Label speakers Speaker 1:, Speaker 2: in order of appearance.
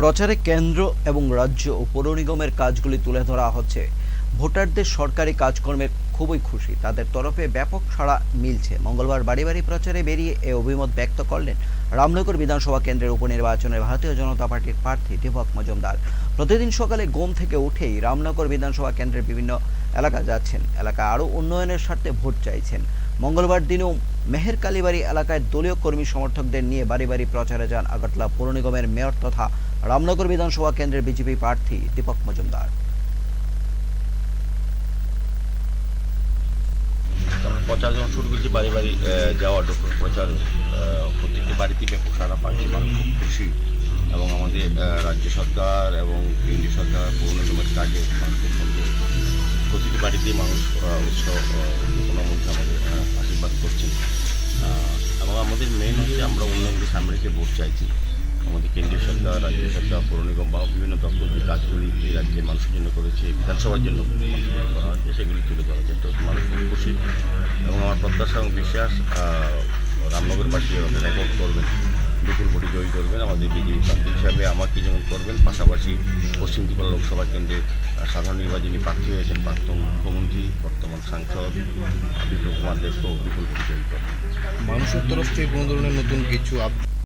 Speaker 1: প্রচারে কেন্দ্র এবং রাজ্য ও পৌর নিগমের কাজগুলি তুলে ধরা হচ্ছে। ভোটারদের সরকারি কাজকর্মে খুবই খুশি। তাদের তরফে ব্যাপক সাড়া মিলছে। মঙ্গলবার বাড়ি বাড়ি প্রচারে বেরিয়ে এ অভিমত ব্যক্ত করলেন রামনগর বিধানসভা কেন্দ্রের উপনির্বাচনে ভারতীয় জনতা পার্টির প্রার্থী দীপক মজুমদার। প্রতিদিন সকালে ঘুম থেকে উঠেই রামনগর বিধানসভা কেন্দ্রের বিভিন্ন এলাকা যাচ্ছেন। এলাকা আরও উন্নয়নের স্বার্থে ভোট চাইছেন। মঙ্গলবার দিনেও মেহের কালীবাড়ি এলাকায় দলীয় কর্মী সমর্থকদের নিয়ে বাড়ি বাড়ি প্রচারে যান আগরতলা পৌর নিগমের মেয়র তথা রামনগর বিধানসভা কেন্দ্রের বিজেপি প্রার্থী দীপক মজুমদার।
Speaker 2: প্রচার যখন শুরু করেছি বাড়ি বাড়ি আহ, যাওয়া ডক্টর প্রচার প্রত্যেকটি বাড়িতে ব্যাপক সারা পাচ্ছি মানুষ খুব খুশি। এবং আমাদের রাজ্য সরকার এবং কেন্দ্রীয় সরকার পৌর নিগমের কাজে প্রতিটি বাড়িতেই মানুষ আহ, উৎসব কোনো মধ্যে আমাদের আশীর্বাদ করছেন এবং আমাদের মেন হচ্ছে আমরা উন্নয়নকে সামনে রেখে ভোট চাইছি। আমাদের কেন্দ্রীয় সরকার, রাজ্য সরকার, পৌর নিগম বা বিভিন্ন দপ্তর যে কাজগুলি এই রাজ্যের মানুষের জন্য করেছে, বিধানসভার জন্য সেগুলি তুলে ধরা হচ্ছে মানুষ খুব খুশি। এবং আমার প্রত্যাশা এবং বিশ্বাস রামনগরবাসী আমাদের রেকর্ড করবেন বিপুল ভোটে জয়ী করবেন, আমাদের বিজেপি প্রার্থী হিসাবে আমাকে যেমন করবেন, পাশাপাশি পশ্চিম ত্রিপুরা লোকসভা কেন্দ্রের সাধারণ নির্বাচনী প্রার্থী হয়েছেন প্রাক্তন মুখ্যমন্ত্রী, বর্তমান সাংসদ বিপ্লব কুমার দেবকেও বিপুল ভোটে জয়ী করবেন
Speaker 3: মানুষের তরফ থেকে কোনো ধরনের নতুন কিছু